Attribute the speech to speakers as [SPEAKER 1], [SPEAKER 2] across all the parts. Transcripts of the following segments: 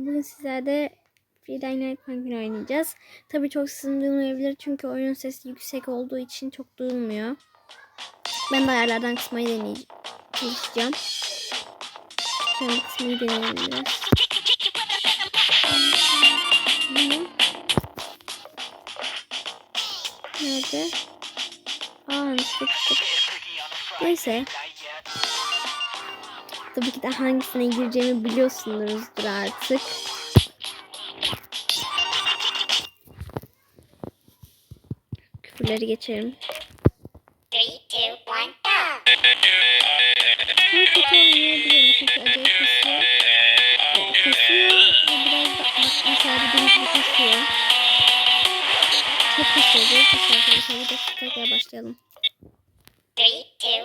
[SPEAKER 1] Bugün sizlerle Friday Night Funkin' oynayacağız. Tabii çok sizin duyulmayabilir çünkü oyun sesi yüksek olduğu için çok duyulmuyor. Ben de ayarlardan kısmayı deneyeceğim. Çalışacağım. Şöyle kısmayı deneyelim. Nerede? Aa, tuttuk. Neyse. Tabii ki de hangisine gireceğimi biliyorsunuzdur artık. Küfürleri geçerim.
[SPEAKER 2] Three, two, one, go!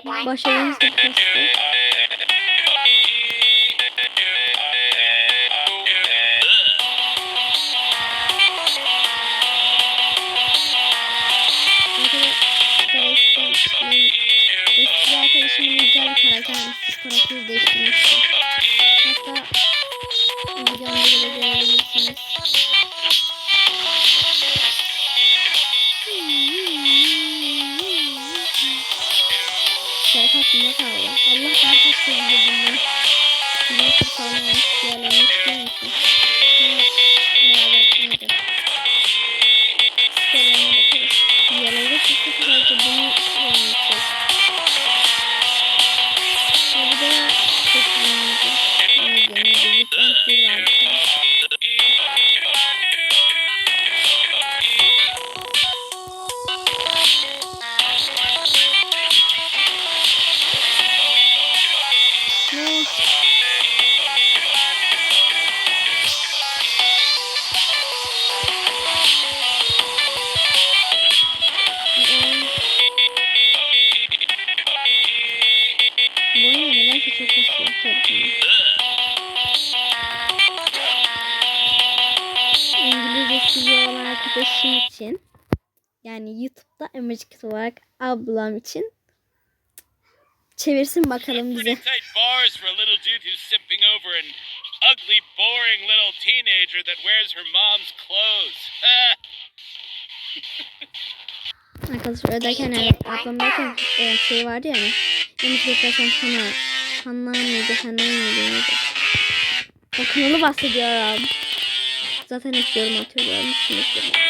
[SPEAKER 1] Ama kötü olmayabilirim için güzel karakter, karakter değiştirmiştim. Hatta videomda bile görebilirsiniz. Şarkı hakkında kaldı. Allah daha çok sevdi bundan. Bunu kurtarmamış, değil? Beraber YouTube'da emojik olarak ablam için çevirsin bakalım bize.
[SPEAKER 3] Pretty tight bars for a little dude who's simping over an ugly, boring little teenager that wears her mom's clothes.
[SPEAKER 1] Arkadaşlar öderken yani ablam derken e, şey vardı ya hani beklerken sana Hanna mıydı Hanna mıydı neydi? O kanalı bahsediyorum. Zaten hep yorum atıyorum. Şimdi yorum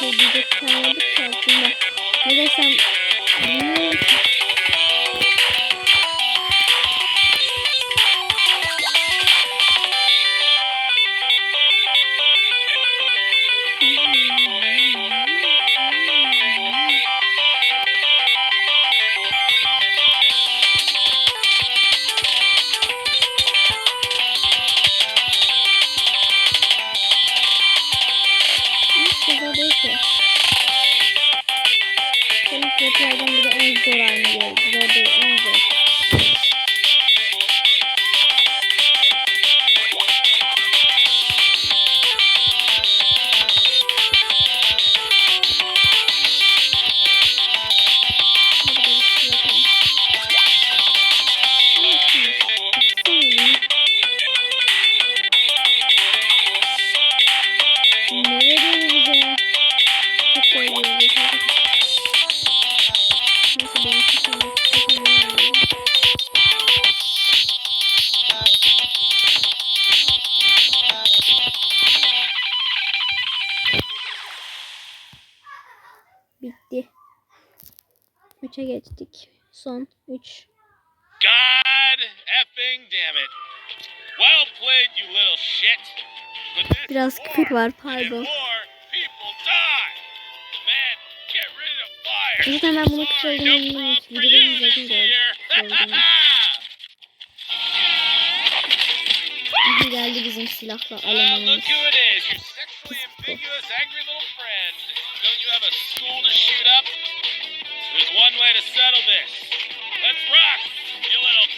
[SPEAKER 1] Şey diyecek kalmadık ki aslında. Ne desem. Bitti. 3'e geçtik. Son 3.
[SPEAKER 3] God effing damn it. Well played, you little shit.
[SPEAKER 1] Biraz küfür var pardon. Zaten ben bunu küfür olduğunu Videoda izledim geldi bizim silahla
[SPEAKER 3] Ah,
[SPEAKER 1] elemanımız.
[SPEAKER 3] A school to shoot up? There's one way to settle this. Let's rock, you little.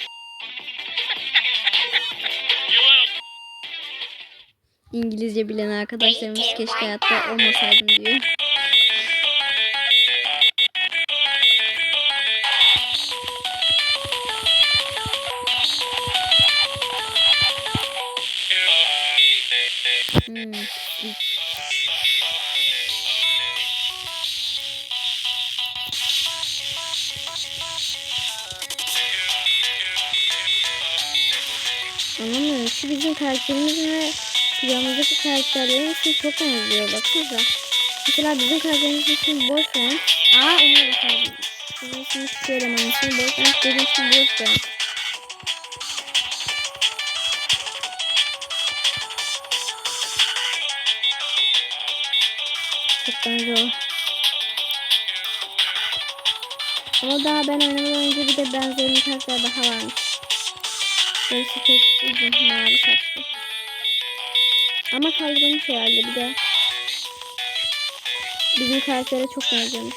[SPEAKER 3] you little.
[SPEAKER 1] İngilizce bilen arkadaşlarımız keşke hayatta olmasaydım diyor. Hmm, Şu bizim karakterimizin ve planımızdaki karakterlerin ismi çok benziyor. Baksanıza. Mesela bizim karakterimizin ismi Boyfriend. Aa onu da bakalım. Bizim ismi şu elemanın ismi Boyfriend. Benim ismi Boyfriend. Çok. Ama daha ben oynamadan önce bir de benzerin karakter daha varmış. Böylesi çok uzun mavi saçlı. Ama kaldırılmış herhalde bir de. Bizim karaktere çok benziyormuş.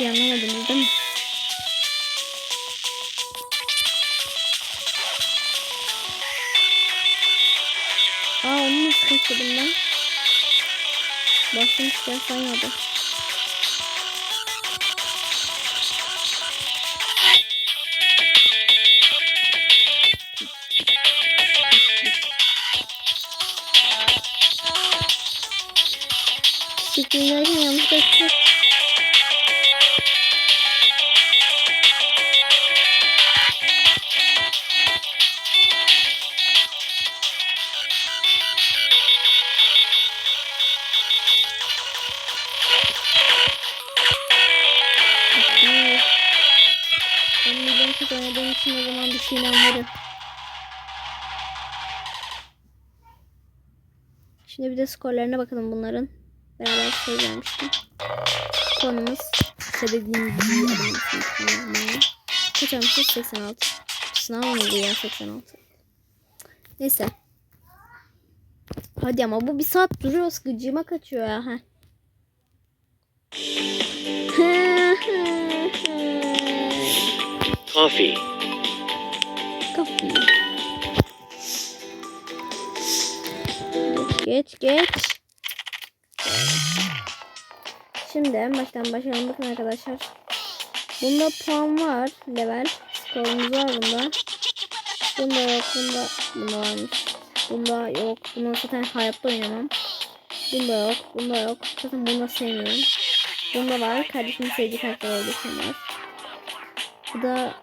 [SPEAKER 1] İyi anlamadınız değil mi? Aa onu nasıl kaçırdım ben? Bastım işte saymadı. Çıktığındayken şeyden varım. Şimdi bir de skorlarına bakalım bunların. Beraber şey vermiştim. Dediğim gibi adımızın Kaç almışız? 86. Sınav mıydı ya 86? Neyse. Hadi ama bu bir saat duruyor. Gıcığıma kaçıyor ya. Heh.
[SPEAKER 4] Coffee.
[SPEAKER 1] Geç geç. Şimdi en baştan başlayalım. Bakın arkadaşlar. Bunda puan var. Level. Skorumuz var bunda. Bunda yok. Bunda, bunda varmış. Bunda yok. Bunda zaten hayatta oynamam. Bunda yok. Bunda yok. Zaten bunu sevmiyorum. Bunda var. Kardeşimin sevdiği karakter olduğu için. Bu da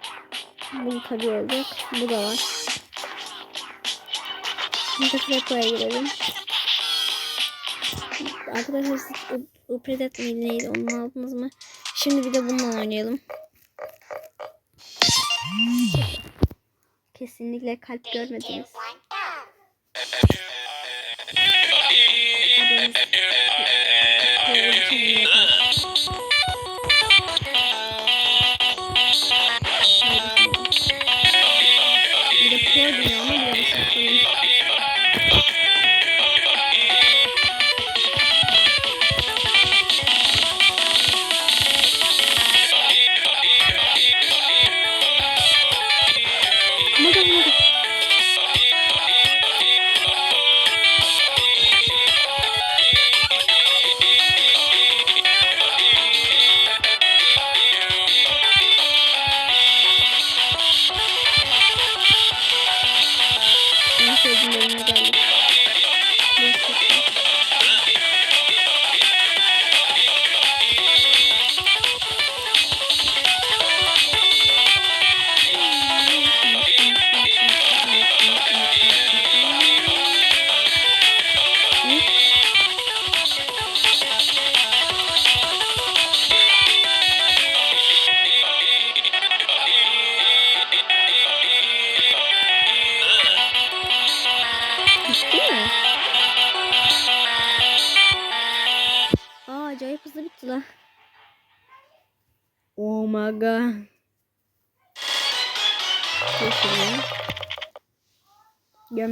[SPEAKER 1] bu tabii olacak. Bu da var. Şimdi Freko'ya girelim. Arkadaşlar siz U- Upredet miydi neydi onu aldınız mı? Şimdi bir de bununla oynayalım. Kesinlikle kalp görmediniz. Haberiniz-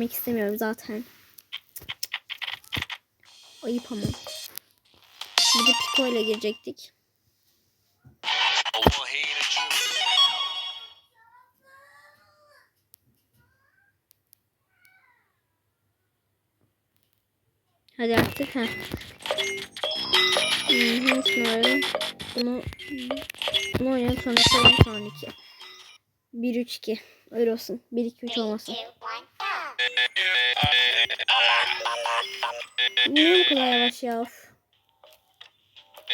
[SPEAKER 1] Görmek istemiyorum zaten. Ayıp ama. Bir de Pico ile girecektik. Hadi artık ha. Hı hı, şunları. Bunu, bunu oynayalım sonra koyalım sonraki. 1 3 2. Öyle olsun. 1 2 3 olmasın. Niye bu kadar yavaş ya?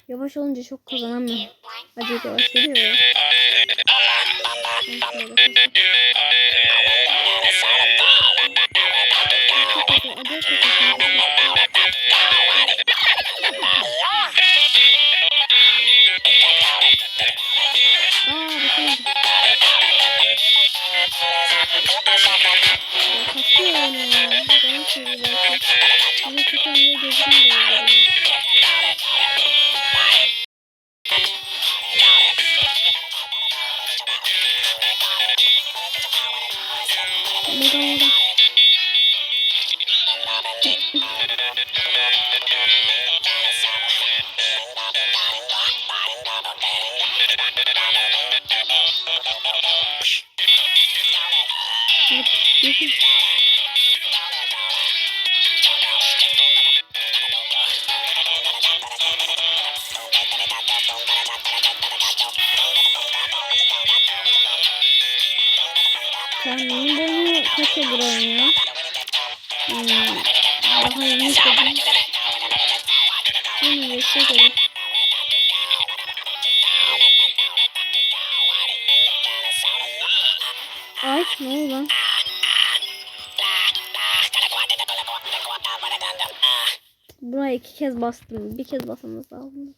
[SPEAKER 1] Yavaş olunca çok kazanamıyorum. Acayip yavaş geliyor ya. Acayip yavaş. Seviyor. Ama kafam niye gözüm dönüyor. Mega mega. Yaşadım. Ay ne oldu lan? Buraya iki kez bastım. Bir kez basmamız lazım.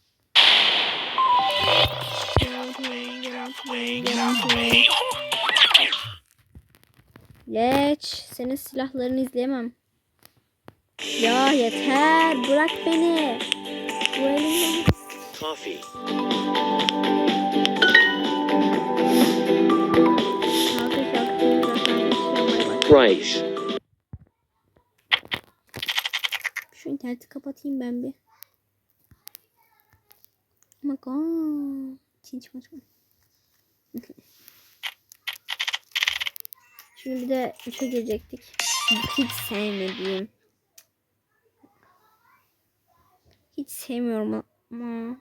[SPEAKER 1] Leç, senin silahlarını izleyemem. Ya yeter, bırak beni.
[SPEAKER 2] Coffee. Price.
[SPEAKER 1] Şu interneti kapatayım ben bir. Çinç maç Şimdi bir de üçe girecektik. Hiç sevmediğim. Hiç sevmiyorum ama.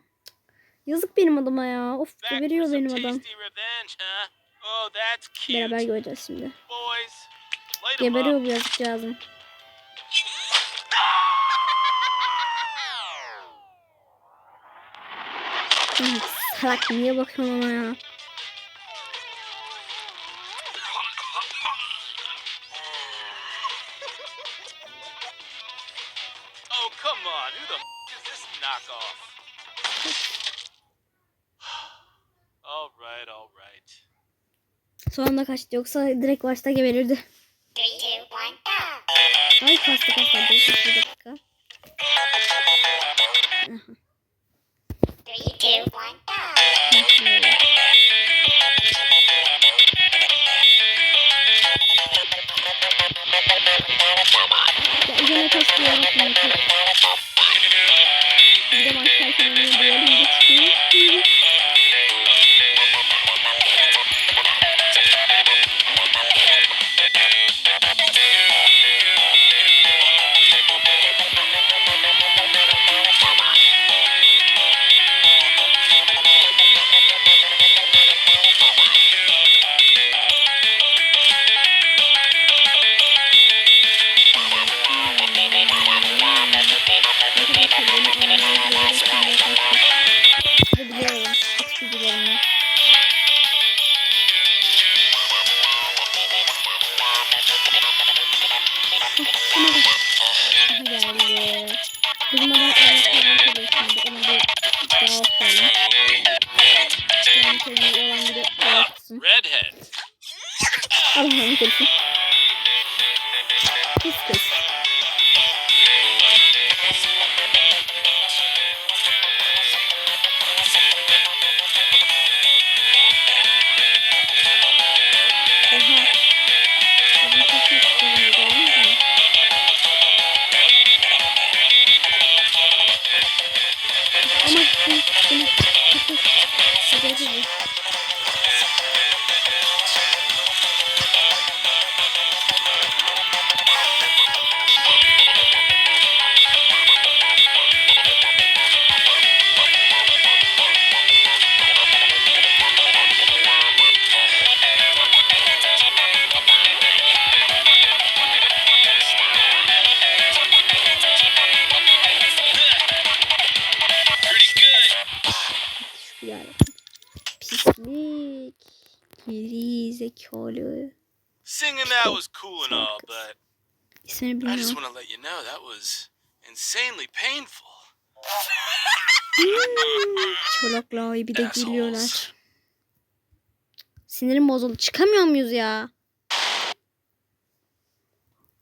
[SPEAKER 1] Yazık benim adama ya. Of
[SPEAKER 3] some
[SPEAKER 1] benim adam.
[SPEAKER 3] Oh.
[SPEAKER 1] Beraber göreceğiz şimdi. Geberiyor bu yazıkcağızım. Hı, Salak niye bakıyorsun ona ya? Kaçtı yoksa direkt başta geberirdi. Ay kastı kastı. Bir dakika. Ya üzerine kastı yaratmayın. Zekalı.
[SPEAKER 4] Singing that was cool and all, but
[SPEAKER 1] İsmini
[SPEAKER 4] I just
[SPEAKER 1] bilmiyorum.
[SPEAKER 4] want to let you know that was insanely painful.
[SPEAKER 1] Hmm, Çolakla bir de
[SPEAKER 4] Assholes.
[SPEAKER 1] gülüyorlar. Sinirim bozuldu. Çıkamıyor muyuz ya?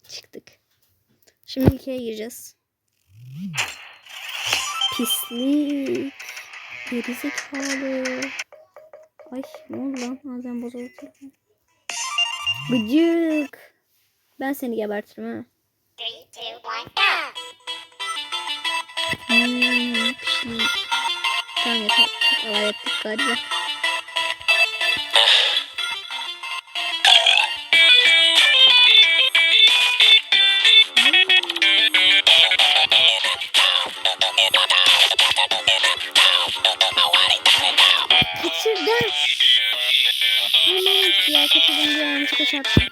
[SPEAKER 1] Çıktık. Şimdi ikiye gireceğiz. Pislik. Gerizekalı. Ay ne oldu lan? Ağzım bozuldu. telefon. Gıcık. Ben seni gebertirim ha.
[SPEAKER 5] Three, two, one, go!
[SPEAKER 1] Hmm, pislik. Tamam yeter. Alay ettik galiba. Bir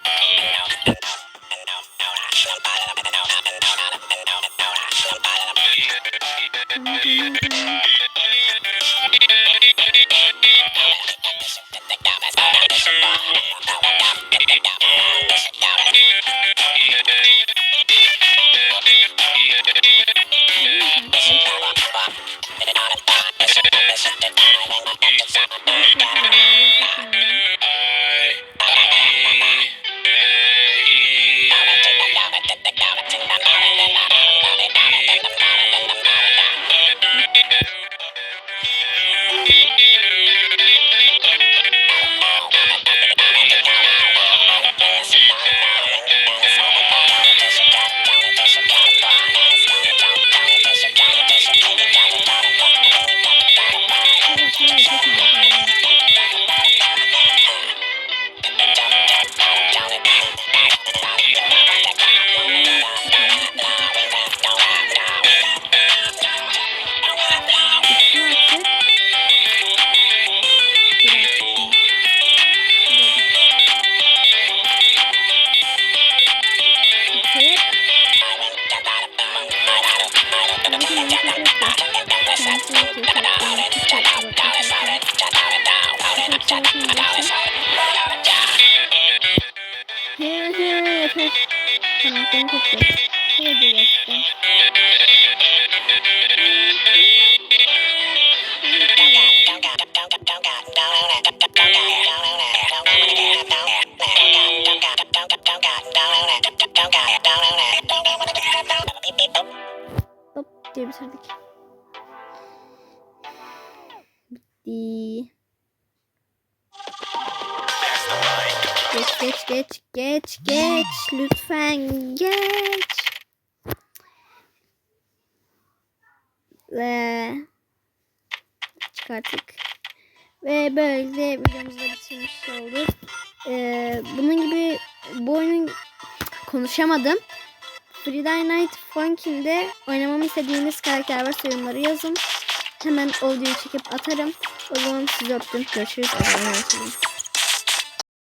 [SPEAKER 1] Bitti. Geç geç geç geç geç lütfen geç. Ve çıkarttık. Ve böylece videomuzu da bitirmiş olduk. Ee, bunun gibi bu oyunun konuşamadım. Friday Night Funkin'de oynamamı istediğiniz karakter varsa yorumları yazın. Hemen o videoyu çekip atarım. O zaman sizi öptüm. Görüşürüz. Allah'a.